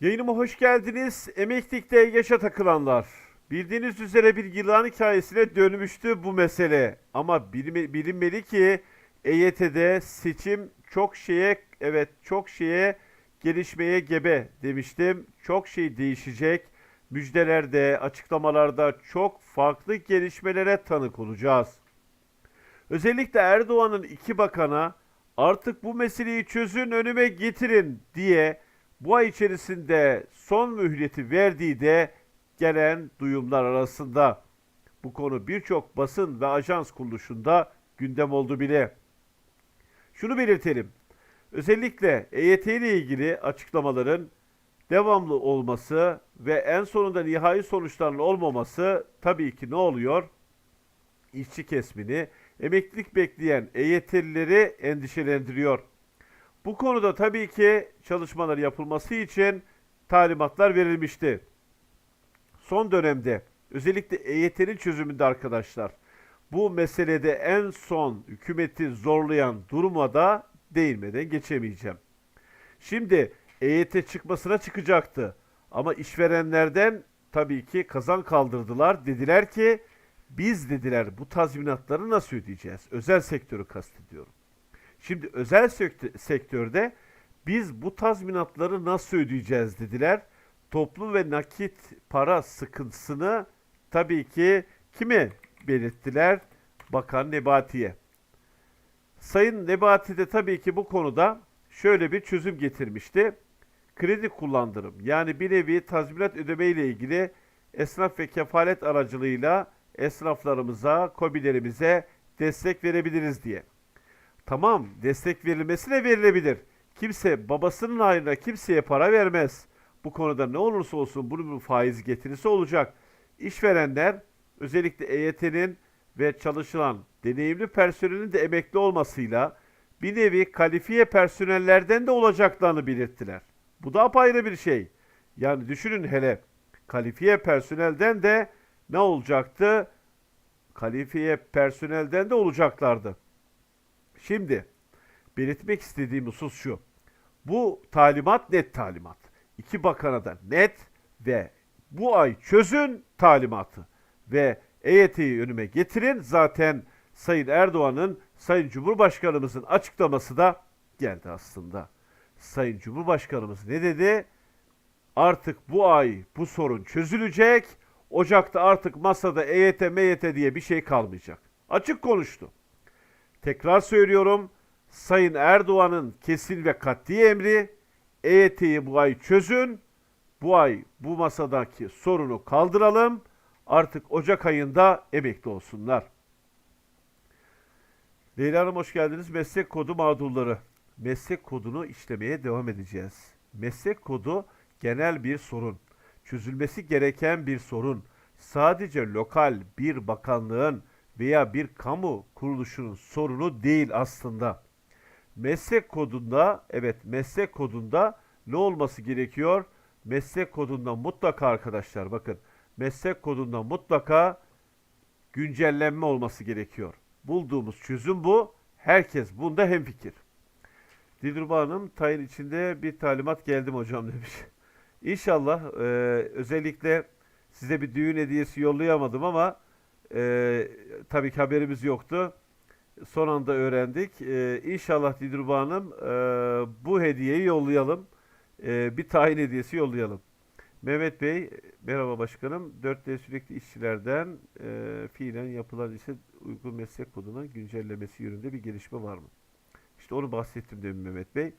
Yayınıma hoş geldiniz. Emeklilikte yaşa takılanlar. Bildiğiniz üzere bir yılan hikayesine dönmüştü bu mesele. Ama bilinmeli ki EYT'de seçim çok şeye, evet çok şeye gelişmeye gebe demiştim. Çok şey değişecek. Müjdelerde, açıklamalarda çok farklı gelişmelere tanık olacağız. Özellikle Erdoğan'ın iki bakana artık bu meseleyi çözün önüme getirin diye bu ay içerisinde son mühleti verdiği de gelen duyumlar arasında. Bu konu birçok basın ve ajans kuruluşunda gündem oldu bile. Şunu belirtelim. Özellikle EYT ile ilgili açıklamaların devamlı olması ve en sonunda nihai sonuçların olmaması tabii ki ne oluyor? işçi kesmini, emeklilik bekleyen EYT'lileri endişelendiriyor. Bu konuda tabii ki çalışmalar yapılması için talimatlar verilmişti. Son dönemde özellikle EYT'nin çözümünde arkadaşlar bu meselede en son hükümeti zorlayan duruma da değinmeden geçemeyeceğim. Şimdi EYT çıkmasına çıkacaktı. Ama işverenlerden tabii ki kazan kaldırdılar. Dediler ki biz dediler bu tazminatları nasıl ödeyeceğiz? Özel sektörü kastediyorum. Şimdi özel sektö- sektörde biz bu tazminatları nasıl ödeyeceğiz dediler. Toplu ve nakit para sıkıntısını tabii ki kime belirttiler? Bakan Nebati'ye. Sayın Nebati de tabii ki bu konuda şöyle bir çözüm getirmişti. Kredi kullandırım yani bir nevi tazminat ödeme ile ilgili esnaf ve kefalet aracılığıyla esnaflarımıza, kobilerimize destek verebiliriz diye. Tamam, destek verilmesine verilebilir. Kimse babasının hayrına kimseye para vermez. Bu konuda ne olursa olsun bunun bir faiz getirisi olacak. İşverenler özellikle EYT'nin ve çalışılan deneyimli personelin de emekli olmasıyla bir nevi kalifiye personellerden de olacaklarını belirttiler. Bu da apayrı bir şey. Yani düşünün hele kalifiye personelden de ne olacaktı? Kalifiye personelden de olacaklardı. Şimdi belirtmek istediğim husus şu. Bu talimat net talimat. İki bakana da net ve bu ay çözün talimatı ve EYT'yi önüme getirin. Zaten Sayın Erdoğan'ın Sayın Cumhurbaşkanımızın açıklaması da geldi aslında. Sayın Cumhurbaşkanımız ne dedi? Artık bu ay bu sorun çözülecek. Ocakta artık masada EYT, MYT diye bir şey kalmayacak. Açık konuştu. Tekrar söylüyorum. Sayın Erdoğan'ın kesin ve katli emri EYT'yi bu ay çözün. Bu ay bu masadaki sorunu kaldıralım. Artık Ocak ayında emekli olsunlar. Leyla Hanım hoş geldiniz. Meslek kodu mağdurları. Meslek kodunu işlemeye devam edeceğiz. Meslek kodu genel bir sorun. Çözülmesi gereken bir sorun. Sadece lokal bir bakanlığın veya bir kamu kuruluşunun sorunu değil aslında. Meslek kodunda, evet meslek kodunda ne olması gerekiyor? Meslek kodunda mutlaka arkadaşlar bakın. Meslek kodunda mutlaka güncellenme olması gerekiyor. Bulduğumuz çözüm bu. Herkes bunda hemfikir. Dilruba Hanım tayin içinde bir talimat geldim hocam demiş. İnşallah e, özellikle size bir düğün hediyesi yollayamadım ama e, tabii ki haberimiz yoktu. Son anda öğrendik. E, inşallah Dilruba Hanım e, bu hediyeyi yollayalım. E, bir tayin hediyesi yollayalım. Mehmet Bey, merhaba başkanım. 4D sürekli işçilerden e, fiilen yapılan ise uygun meslek koduna güncellemesi yönünde bir gelişme var mı? İşte onu bahsettim demin Mehmet Bey.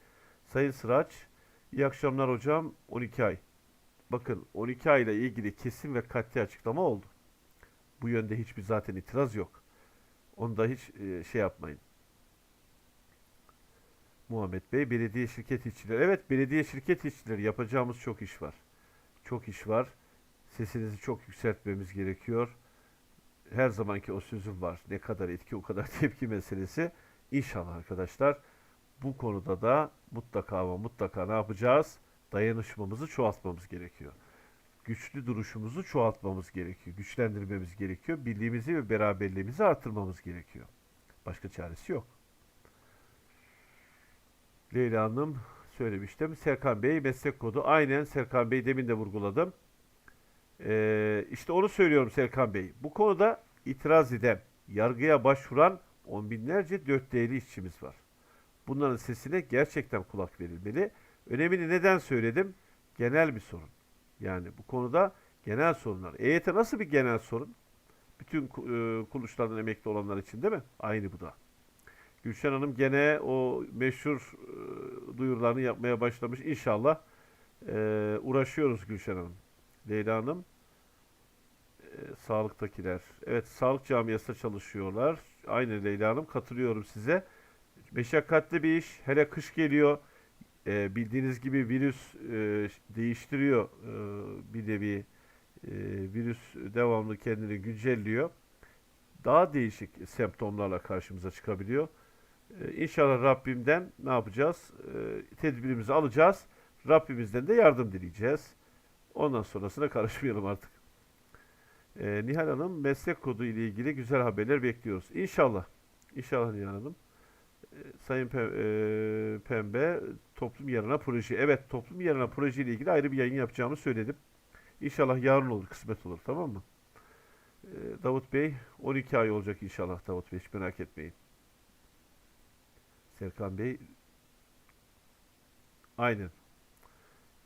Sayın Sıraç, iyi akşamlar hocam. 12 ay. Bakın 12 ay ile ilgili kesin ve katli açıklama oldu. Bu yönde hiçbir zaten itiraz yok. Onda hiç e, şey yapmayın. Muhammed Bey, belediye şirket işçileri. Evet, belediye şirket işçileri yapacağımız çok iş var. Çok iş var. Sesinizi çok yükseltmemiz gerekiyor. Her zamanki o sözüm var. Ne kadar etki o kadar tepki meselesi. İnşallah arkadaşlar bu konuda da mutlaka ama mutlaka ne yapacağız? Dayanışmamızı çoğaltmamız gerekiyor. Güçlü duruşumuzu çoğaltmamız gerekiyor. Güçlendirmemiz gerekiyor. Birliğimizi ve beraberliğimizi artırmamız gerekiyor. Başka çaresi yok. Leyla Hanım söylemiştim. Serkan Bey meslek kodu. Aynen Serkan Bey demin de vurguladım. Ee, işte onu söylüyorum Serkan Bey. Bu konuda itiraz eden, yargıya başvuran on binlerce dört değerli işçimiz var. Bunların sesine gerçekten kulak verilmeli. Önemini neden söyledim? Genel bir sorun. Yani bu konuda genel sorunlar. EYT nasıl bir genel sorun? Bütün e, kuruluşlardan emekli olanlar için değil mi? Aynı bu da. Gülşen Hanım gene o meşhur e, duyurularını yapmaya başlamış. İnşallah e, uğraşıyoruz Gülşen Hanım. Leyla Hanım e, sağlıktakiler. Evet sağlık camiasında çalışıyorlar. Aynı Leyla Hanım katılıyorum size. Meşakkatli bir iş. Hele kış geliyor. E, bildiğiniz gibi virüs e, değiştiriyor e, bir nevi. E, virüs devamlı kendini güncelliyor. Daha değişik semptomlarla karşımıza çıkabiliyor. E, İnşallah Rabbimden ne yapacağız? E, tedbirimizi alacağız. Rabbimizden de yardım dileyeceğiz. Ondan sonrasına karışmayalım artık. E, Nihal Hanım meslek kodu ile ilgili güzel haberler bekliyoruz. İnşallah. İnşallah Nihal Hanım. Sayın e, Pembe toplum yarına proje. Evet toplum yarına proje ile ilgili ayrı bir yayın yapacağımı söyledim. İnşallah yarın olur, kısmet olur tamam mı? E, Davut Bey 12 ay olacak inşallah Davut Bey hiç merak etmeyin. Serkan Bey aynen.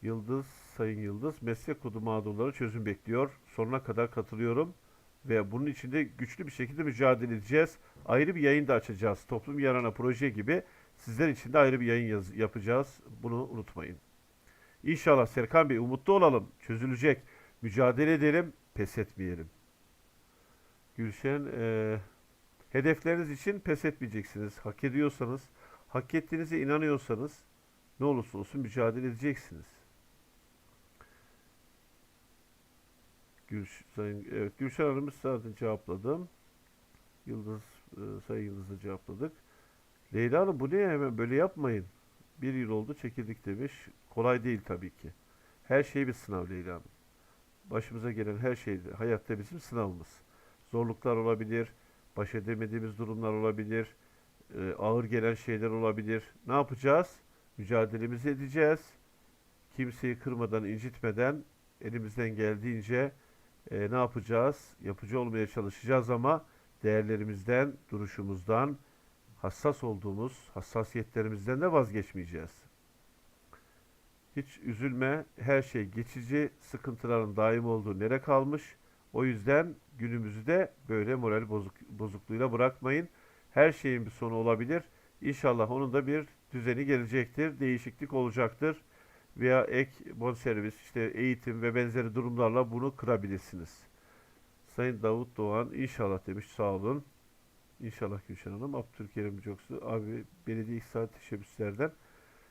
Yıldız, Sayın Yıldız, meslek kodu mağdurları çözüm bekliyor. Sonuna kadar katılıyorum ve bunun için de güçlü bir şekilde mücadele edeceğiz. Ayrı bir yayın da açacağız. Toplum yarana proje gibi sizler için de ayrı bir yayın yaz- yapacağız. Bunu unutmayın. İnşallah Serkan Bey umutlu olalım. Çözülecek. Mücadele edelim. Pes etmeyelim. Gülşen eee, hedefleriniz için pes etmeyeceksiniz. Hak ediyorsanız, hak ettiğinize inanıyorsanız ne olursa olsun mücadele edeceksiniz. Gülş, Sayın, evet, Gülşen Hanım'ı zaten cevapladım. Yıldız, e, Sayın Yıldız'ı cevapladık. Leyla Hanım bu ne hemen böyle yapmayın. Bir yıl oldu çekildik demiş. Kolay değil tabii ki. Her şey bir sınav Leyla Hanım. Başımıza gelen her şey hayatta bizim sınavımız. Zorluklar olabilir, baş edemediğimiz durumlar olabilir, e, ağır gelen şeyler olabilir. Ne yapacağız? Mücadelemizi edeceğiz. Kimseyi kırmadan, incitmeden elimizden geldiğince e, ne yapacağız? Yapıcı olmaya çalışacağız ama değerlerimizden, duruşumuzdan, hassas olduğumuz hassasiyetlerimizden de vazgeçmeyeceğiz. Hiç üzülme, her şey geçici, sıkıntıların daim olduğu nere kalmış. O yüzden günümüzü de böyle moral bozuk, bozukluğuyla bırakmayın. Her şeyin bir sonu olabilir. İnşallah onun da bir düzeni gelecektir, değişiklik olacaktır. Veya ek bonservis, işte eğitim ve benzeri durumlarla bunu kırabilirsiniz. Sayın Davut Doğan inşallah demiş sağ olun. İnşallah Gülşen Hanım. Abdülkerim Coksu abi belediye iktisadi teşebbüslerden.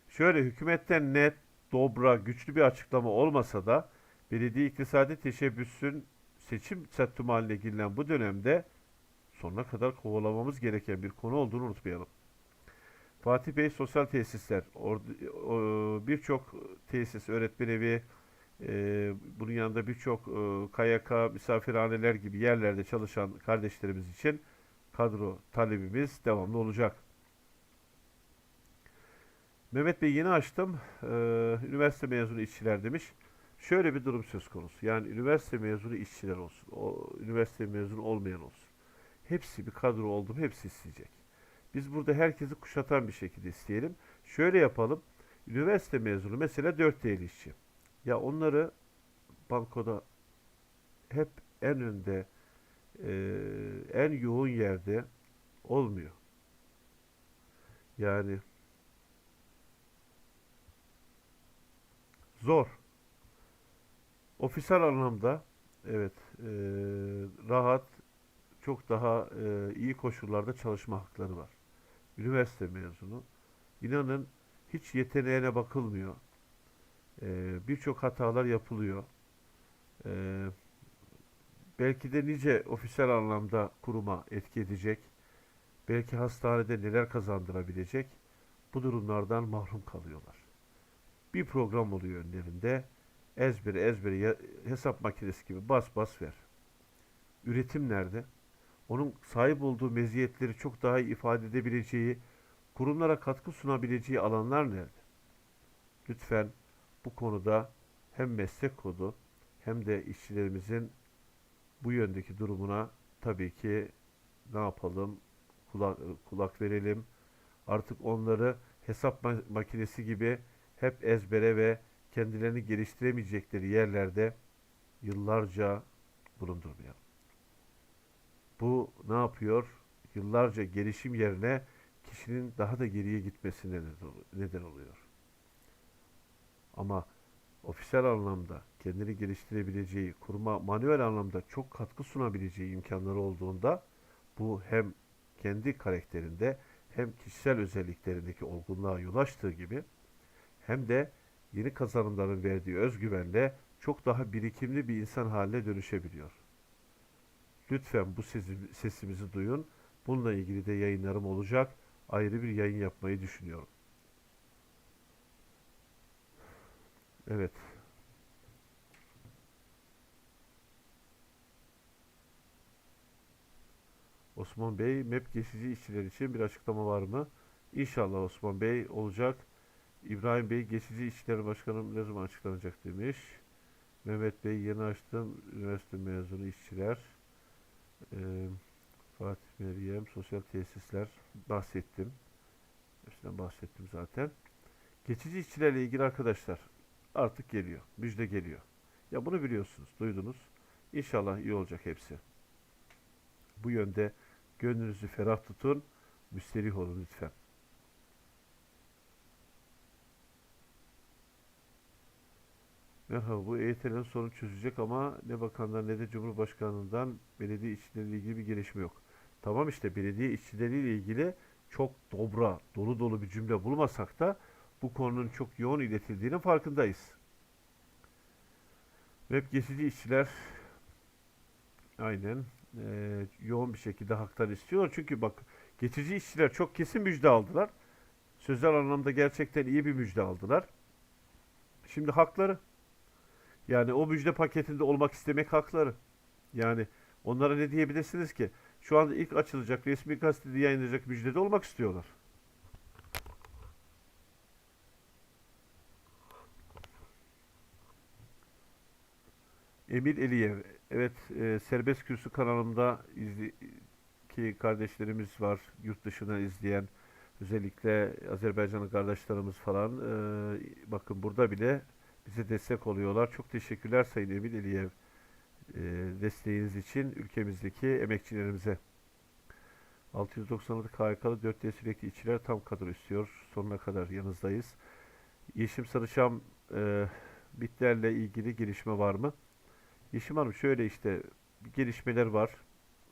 Şöyle hükümetten net, dobra, güçlü bir açıklama olmasa da belediye iktisadi teşebbüsün seçim settüm haline girilen bu dönemde sonuna kadar kovalamamız gereken bir konu olduğunu unutmayalım. Fatih Bey sosyal tesisler, birçok tesis, öğretmen evi, e, bunun yanında birçok e, KYK, misafirhaneler gibi yerlerde çalışan kardeşlerimiz için kadro talebimiz devamlı olacak. Mehmet Bey yeni açtım. Ee, üniversite mezunu işçiler demiş. Şöyle bir durum söz konusu. Yani üniversite mezunu işçiler olsun. O, üniversite mezunu olmayan olsun. Hepsi bir kadro oldu mu hepsi isteyecek. Biz burada herkesi kuşatan bir şekilde isteyelim. Şöyle yapalım. Üniversite mezunu mesela 4 değil işçi. Ya onları bankoda hep en önde e, en yoğun yerde olmuyor. Yani zor. Ofisel anlamda evet e, rahat çok daha e, iyi koşullarda çalışma hakları var. Üniversite mezunu. İnanın hiç yeteneğine bakılmıyor. E, Birçok hatalar yapılıyor. E, belki de nice ofisel anlamda kuruma etki edecek. Belki hastanede neler kazandırabilecek. Bu durumlardan mahrum kalıyorlar. Bir program oluyor önlerinde. Ezbere ya- hesap makinesi gibi bas bas ver. Üretim nerede? Onun sahip olduğu meziyetleri çok daha iyi ifade edebileceği, kurumlara katkı sunabileceği alanlar nerede? lütfen bu konuda hem meslek kodu hem de işçilerimizin bu yöndeki durumuna tabii ki ne yapalım? Kulak, kulak verelim. Artık onları hesap ma- makinesi gibi hep ezbere ve kendilerini geliştiremeyecekleri yerlerde yıllarca bulundurmayalım. Bu ne yapıyor? Yıllarca gelişim yerine kişinin daha da geriye gitmesine neden- oluyor. Ama ofisel anlamda kendini geliştirebileceği, kuruma manuel anlamda çok katkı sunabileceği imkanları olduğunda bu hem kendi karakterinde hem kişisel özelliklerindeki olgunluğa yol açtığı gibi hem de yeni kazanımların verdiği özgüvenle çok daha birikimli bir insan haline dönüşebiliyor. Lütfen bu sesi- sesimizi duyun. Bununla ilgili de yayınlarım olacak. Ayrı bir yayın yapmayı düşünüyorum. Evet. Osman Bey, MEP geçici işçiler için bir açıklama var mı? İnşallah Osman Bey olacak. İbrahim Bey, geçici işçiler başkanım ne zaman açıklanacak demiş. Mehmet Bey, yeni açtım. Üniversite mezunu işçiler. Ee, Fatih Meryem, sosyal tesisler bahsettim. Hepsinden bahsettim zaten. Geçici işçilerle ilgili arkadaşlar artık geliyor. Müjde geliyor. Ya bunu biliyorsunuz, duydunuz. İnşallah iyi olacak hepsi. Bu yönde gönlünüzü ferah tutun. Müsterih olun lütfen. Merhaba, bu EYT'lerin sorun çözecek ama ne bakanlar ne de Cumhurbaşkanlığından belediye işçileriyle ilgili bir gelişme yok. Tamam işte belediye işçileriyle ilgili çok dobra, dolu dolu bir cümle bulmasak da bu konunun çok yoğun iletildiğinin farkındayız. Web geçici işçiler aynen eee, yoğun bir şekilde haklar istiyorlar. Çünkü bak geçici işçiler çok kesin müjde aldılar. Sözel anlamda gerçekten iyi bir müjde aldılar. Şimdi hakları yani o müjde paketinde olmak istemek hakları. Yani onlara ne diyebilirsiniz ki? Şu anda ilk açılacak resmi gazetede yayınlanacak müjdede olmak istiyorlar. Emir Eliyev. Evet, e, Serbest Kürsü kanalımda izli, ki kardeşlerimiz var yurt dışından izleyen özellikle Azerbaycanlı kardeşlerimiz falan e, bakın burada bile bize destek oluyorlar. Çok teşekkürler Sayın Emir Eliyev e, desteğiniz için ülkemizdeki emekçilerimize. 696 KHK'lı 4D sürekli işçiler tam kadro istiyor. Sonuna kadar yanınızdayız. Yeşim Sarıçam e, bitlerle ilgili gelişme var mı? Yeşim Hanım şöyle işte gelişmeler var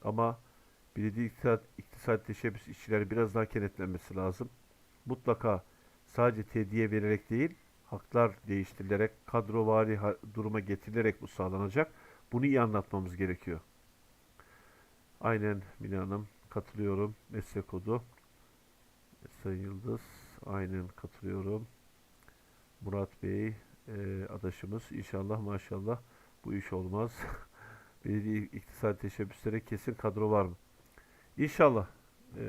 ama belediye iktisat, iktisat teşebbüs işçileri biraz daha kenetlenmesi lazım. Mutlaka sadece tediye verilerek değil, haklar değiştirilerek, kadrovari duruma getirilerek bu sağlanacak. Bunu iyi anlatmamız gerekiyor. Aynen Mine Hanım katılıyorum. Meslek kodu. Sayın Yıldız aynen katılıyorum. Murat Bey e, adaşımız inşallah maşallah bu iş olmaz. Belediye iktisadi teşebbüslere kesin kadro var mı? İnşallah. E,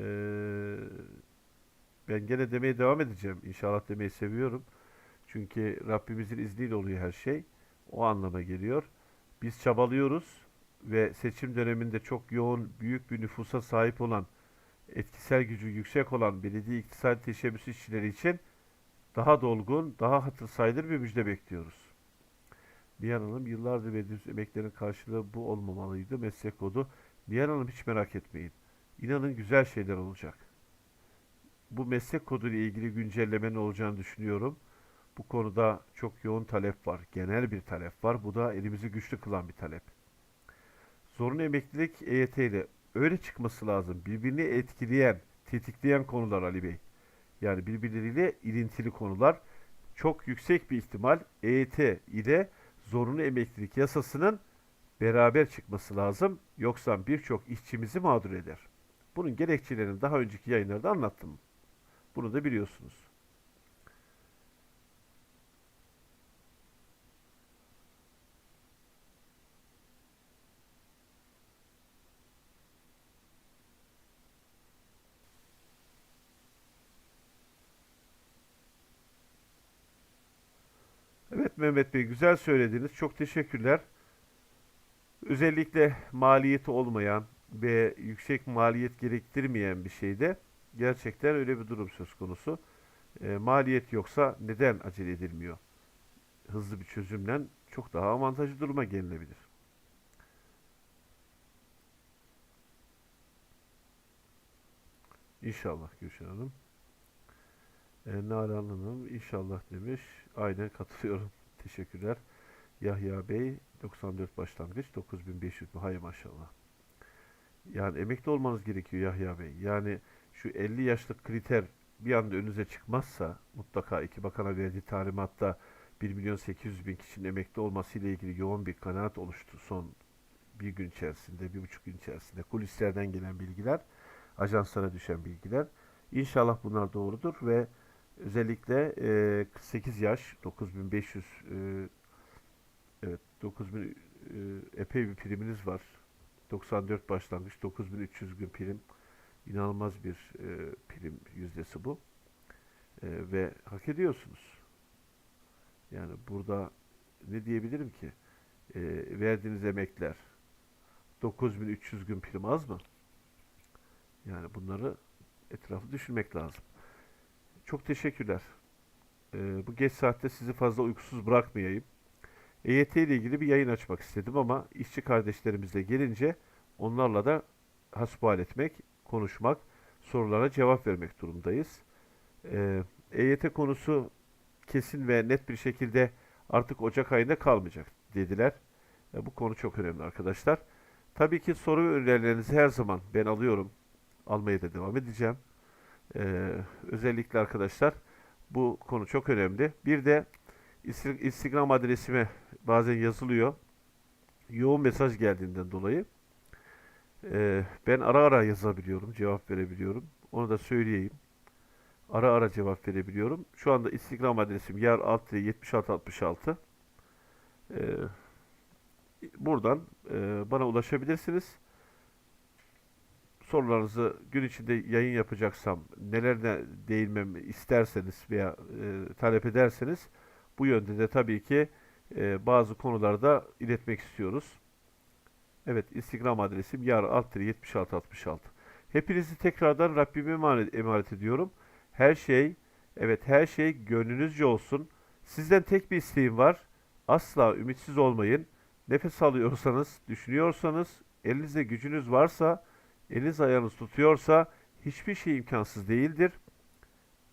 ben gene demeye devam edeceğim. İnşallah demeyi seviyorum. Çünkü Rabbimizin izniyle oluyor her şey. O anlama geliyor. Biz çabalıyoruz ve seçim döneminde çok yoğun, büyük bir nüfusa sahip olan, etkisel gücü yüksek olan belediye iktisadi teşebbüs işçileri için daha dolgun, daha hatır sayılır bir müjde bekliyoruz. Nihan Hanım, yıllardır verdiğimiz emeklerin karşılığı bu olmamalıydı. Meslek kodu. Nihan Hanım hiç merak etmeyin. İnanın güzel şeyler olacak. Bu meslek kodu ile ilgili güncellemenin olacağını düşünüyorum. Bu konuda çok yoğun talep var. Genel bir talep var. Bu da elimizi güçlü kılan bir talep. Zorunlu emeklilik EYT ile öyle çıkması lazım. Birbirini etkileyen, tetikleyen konular Ali Bey. Yani birbirleriyle ilintili konular. Çok yüksek bir ihtimal EYT ile zorunlu emeklilik yasasının beraber çıkması lazım. Yoksa birçok işçimizi mağdur eder. Bunun gerekçelerini daha önceki yayınlarda anlattım. Bunu da biliyorsunuz. Evet Mehmet Bey güzel söylediniz. Çok teşekkürler. Özellikle maliyeti olmayan ve yüksek maliyet gerektirmeyen bir şeyde gerçekten öyle bir durum söz konusu. E, maliyet yoksa neden acele edilmiyor? Hızlı bir çözümle çok daha avantajlı duruma gelinebilir. İnşallah Gülşen Hanım. E, Nalan Hanım inşallah demiş. Aynen katılıyorum. Teşekkürler. Yahya Bey 94 başlangıç 9500 mü? Hay maşallah. Yani emekli olmanız gerekiyor Yahya Bey. Yani şu 50 yaşlık kriter bir anda önünüze çıkmazsa mutlaka iki bakana verdiği talimatta 1 milyon 800 bin kişinin emekli olması ile ilgili yoğun bir kanaat oluştu son bir gün içerisinde, bir buçuk gün içerisinde. Kulislerden gelen bilgiler, ajanslara düşen bilgiler. İnşallah bunlar doğrudur ve özellikle e, 48 yaş 9500 e, evet 9000 e, epey bir priminiz var. 94 başlangıç 9300 gün prim. İnanılmaz bir e, prim yüzdesi bu. E, ve hak ediyorsunuz. Yani burada ne diyebilirim ki? E, verdiğiniz emekler 9300 gün prim az mı? Yani bunları etrafı düşünmek lazım. Çok teşekkürler. E, bu geç saatte sizi fazla uykusuz bırakmayayım. EYT ile ilgili bir yayın açmak istedim ama işçi kardeşlerimizle gelince onlarla da hasbihal etmek, konuşmak, sorulara cevap vermek durumdayız. Ee, EYT konusu kesin ve net bir şekilde artık Ocak ayında kalmayacak dediler. E, bu konu çok önemli arkadaşlar. Tabii ki soru ve önerilerinizi her zaman ben alıyorum. Almaya da devam edeceğim. Ee, özellikle arkadaşlar bu konu çok önemli. Bir de Insta- Instagram adresime bazen yazılıyor. Yoğun mesaj geldiğinden dolayı. Ee, ben ara ara yazabiliyorum, cevap verebiliyorum. Onu da söyleyeyim. Ara ara cevap verebiliyorum. Şu anda Instagram adresim yer altı 7666. Ee, buradan e, bana ulaşabilirsiniz. Sorularınızı gün içinde yayın yapacaksam nelerine değinmemi isterseniz veya e, talep ederseniz bu yönde de tabii ki e, bazı konularda iletmek istiyoruz. Evet Instagram adresim yar alt 7666. Hepinizi tekrardan Rabbime emanet, emanet ediyorum. Her şey, evet her şey gönlünüzce olsun. Sizden tek bir isteğim var. Asla ümitsiz olmayın. Nefes alıyorsanız, düşünüyorsanız, elinizde gücünüz varsa, eliniz ayağınız tutuyorsa hiçbir şey imkansız değildir.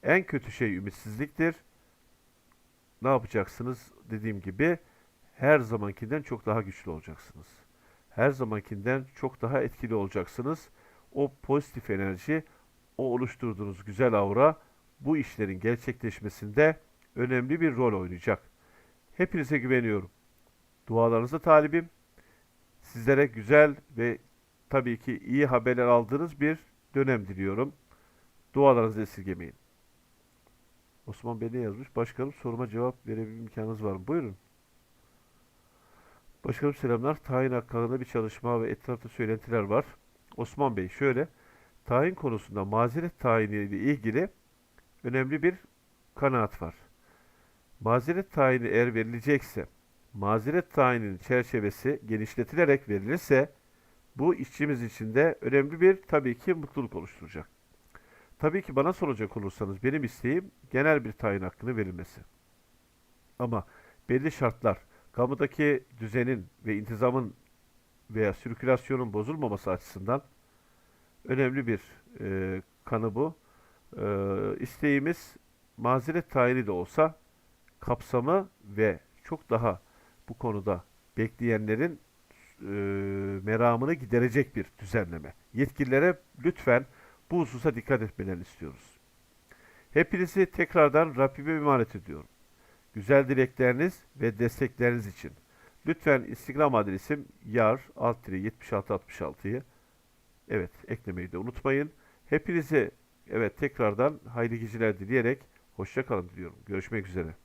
En kötü şey ümitsizliktir. Ne yapacaksınız? Dediğim gibi her zamankinden çok daha güçlü olacaksınız. Her zamankinden çok daha etkili olacaksınız. O pozitif enerji, o oluşturduğunuz güzel aura bu işlerin gerçekleşmesinde önemli bir rol oynayacak. Hepinize güveniyorum. Dualarınıza talibim. Sizlere güzel ve tabii ki iyi haberler aldığınız bir dönem diliyorum. Dualarınızı esirgemeyin. Osman Bey ne yazmış? Başkanım soruma cevap verebilme imkanınız var mı? Buyurun. Başkanım selamlar. Tayin hakkında bir çalışma ve etrafta söylentiler var. Osman Bey şöyle. Tayin konusunda mazeret tayini ile ilgili önemli bir kanaat var. Mazeret tayini eğer verilecekse, mazeret tayininin çerçevesi genişletilerek verilirse bu işçimiz için de önemli bir tabii ki mutluluk oluşturacak. Tabii ki bana soracak olursanız benim isteğim genel bir tayin hakkını verilmesi. Ama belli şartlar, kamudaki düzenin ve intizamın veya sirkülasyonun bozulmaması açısından önemli bir e, kanı bu. E, isteğimiz mazeret tayini de olsa kapsamı ve çok daha bu konuda bekleyenlerin e, meramını giderecek bir düzenleme. Yetkililere lütfen bu hususa dikkat etmelerini istiyoruz. Hepinizi tekrardan Rabbime emanet ediyorum. Güzel dilekleriniz ve destekleriniz için. Lütfen Instagram adresim yar alt 7666'yı evet eklemeyi de unutmayın. Hepinize evet tekrardan hayırlı geceler dileyerek hoşça kalın diliyorum. Görüşmek üzere.